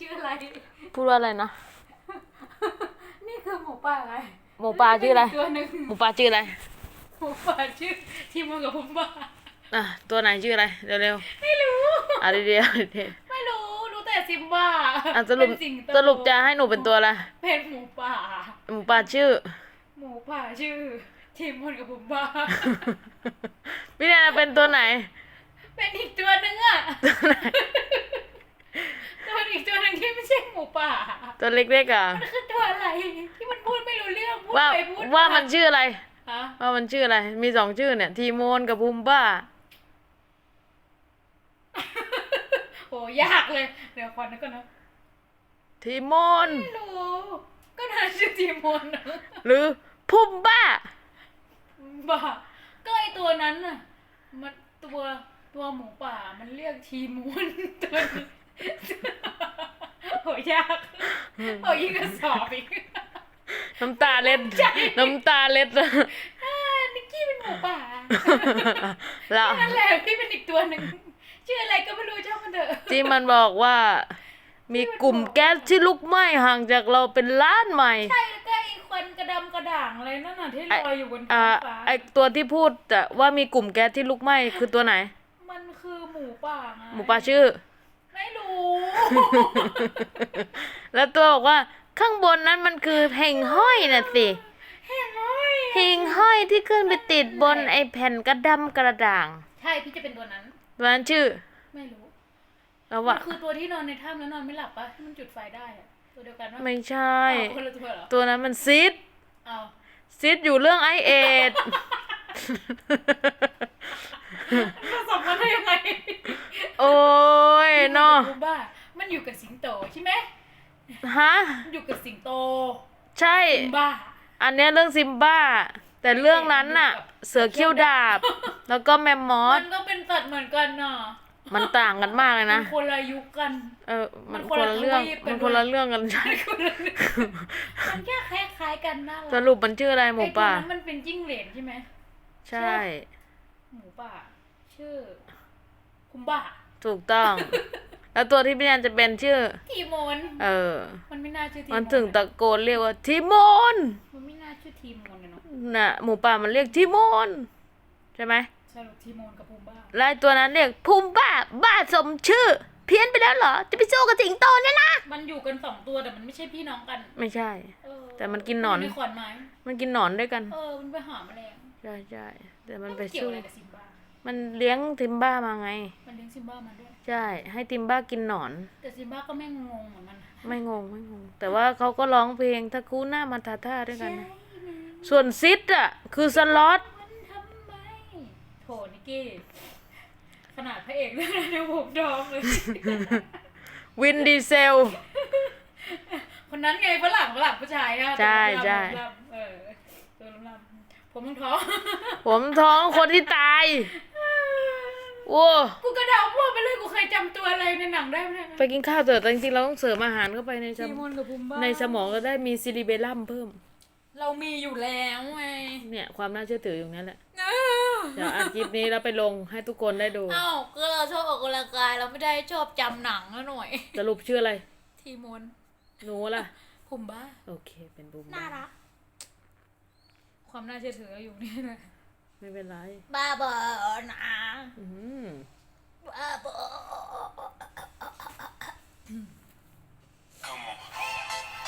ชื่ออะไร พูดว่าอะไรนะ นี่คือหมูป่าอะไรหมูป่าชื่ออะไร ตัวหนึ่งหมูป่าชื่ออะไร หมูป่าชื่อทีมอนกับผมป่าอะ ตัวไหนชื่ออะไร เร็วไม่รู้ ๆอะเดียวๆเดี๋ยวไม่รู้ รู้แต่ซิมบ้าๆอะสรุป เป็นสิงโตสรุปจะให้หนูเป็นตัวอะไร เป็นหมูป่า หมูป่าชื่อ หมูป่าชื่อ ทีมอนกับผมป่าพี่แนนเป็นตัวไหน เป็นอีกตัวหนึงอะ ตัวอีกตัวหนึงที่ไม่ใช่ หมูป่าตัวเล็กๆอะมันคือตัวอะไร ที่มันพูดไม่รู้เรื่องพูดว่าไปพูดว่ามันชื่ออะไรฮะว่ามันชื่ออะไร มีสองชื่อเนี่ย ทีโมนกับภูมิบ้าโหยากเลย เดี๋ยวก่อนนะก่อนนะทีโมน ไม่รู้ก็น่าชื่อทีมอนนะหรือภูมิบ้า บ้าก็ไอตัวนั้นน่ะมันตัวตัวหมูป่ามันเรียกทีมอนตัวนี้ โหยากโหยิ่งกระสอบอีกน้ำตาเล็ด น้ำตาเล็ดอ่านิกกี้เป็นหมูป่าแล้วนั่นแหละพี่เป็นอีกตัวหนึ่งชื่ออะไรก็ไม่รู้ช่างมันเถอะที่มันบอกว่า มีกลุ่มแก๊สที่ลุกไหม้ห่างจากเราเป็นล้านไมล์ใช่แล้วก็ไอ้ควันกระดำกระด่างอะไรนั่นน่ะที่ลอยอยู่บนอ่าท้องฟ้าไอตัวที่พูดอะว่ามีกลุ่มแก๊สที่ลุกไหม้คือตัวไหน มันคือหมูป่าไงหมูป่าชื่อไม่รู้ แล้วตัวบอกว่าข้างบนนั้นมันคือเฮงห้อยน่ะสิเห็นไหมเฮงห้อยที่ขึ้นไปติดบนไอแผ่นกระดำกระด่างใช่พี่จะเป็นตัวนั้นตัวนั้นชื่อ ไม่รู้แล้วมัว่านคือตัวที่นอนในถ้ำแล้วนอนไม่หลับปะที่มันจุดไฟได้อะตัวเดียวกันปะไม่ใช่อ้าวคนละตัวเหรอตัวนั้นมันซิดอ้าวซิดอยู่เรื่องไอเอดผสมกันได้ยังไงโอ้ย เนาะรู้บ้ามันอยู่กับสิงโตใช่ไหมฮะมันอยู่กับสิงโตใช่ซิมบ้า อันเนี้ยเรื่องซิมบ้า แต่เรื่องนั้นน่ะ เสือเขี้ยวดาบ แล้วก็แมมมอมัสนก็เป็นสัตว์เหมือนกันน่ะมันต่างกันมากเลยมันะนคนละยุคกัน เออ มันมันคคนนละละเรื่องทวีปกันมันคนละเรื่องกันใช่คนละมันแค่คล้ายๆกันน่ารักสรุปมันชื่ออะไรหมูป่าไอ้ตัวนั้นมันเป็นจิ้งเหลนใช่ไหม ใช่ หมูป่า ชื่อ คุมบ้า ถูกต้อง แล้วตัวที่พี่แนนจะเป็นชื่อ ทีโมนเออ มันไม่น่าชื่อทีโมมันถึงตะโกนเรียกว่าทิโมนมันไม่น่าชื่อทีโมนเลยเนาะน่ะ หมูป่ามันเรียกทิโมนใช่ไหมสรุปทีโมนกับคุมบ้าแล้วไอ้ตัวนั้นเรียกภูมิบ้าบ้าสมชื่อ เพี้ยนไปแล้วเหรอ จะไปสู้กับสิงโตเนี่ยนะ มันอยู่กันสองตัวแต่มันไม่ใช่พี่น้องกันไม่ใช่ เออแต่มันกินหนอน มัในขอนไม้มันกินหนอนด้วยกัน เออมันไปหาแมลงใช่ใช่แต่มันแล้วไปเกี่ยวสู้ อะไรกับซิมบ้ามันเลี้ยงทิมบ้ามาไงมัน เลี้ยงซิมบ้ามาด้วย ใช่ ให้ทิมบ้ากินหนอน แต่ซิมบ้าก็ไม่งงเหมือนมันนะไม่งงไม่งง แต่ว่าเขาก็ร้องเพลงทักคูหน้ามาทาท่าด้วยกันใช่นะนะส่วนซิดอะ คือสล็อตมันทำไมโถนิกกี้ ขนาดพระเอกเรื่องนั้นยังผมดองเลย วินดีเซล คนนั้นไงฝรั่งฝรั่งผู้ชายอะใช่ตัวใช่ลำๆเออตัวลำๆผมต้องท้อง ผมท้องคนที่ตาย โอ้กูกระเดาพวกไปเลยกูเคยจำตัวอะไรในหนังได้ไหมเนี่ยไปกินข้าวเถอะแต่จริงๆเราต้องเสริมอาหารเข้าไปในสซีมมอนกับภูมิบ้าในสมองก็ได้มีซิลิเบลัมเพิ่ม เรามีอยู่แล้วไงเนี่ยความน่าเชื่อถืออยู่นั่นแหละเอ้าเดี๋ยวอัดคลิปนี้แล้วไปลงให้ทุกคนได้ดูเอ้าก็เราชอบออกกำลังกายเราไม่ได้ชอบจำหนังนะหน่อย สรุปชื่ออะไร ทีมอนหนูล่ะ ภูมิบ้า โอเค เป็นบูมน่ารัก ความน่าเชื่อถืออยู่นี่แหละไม่เป็นไร บ้าบอนะอืมบ้า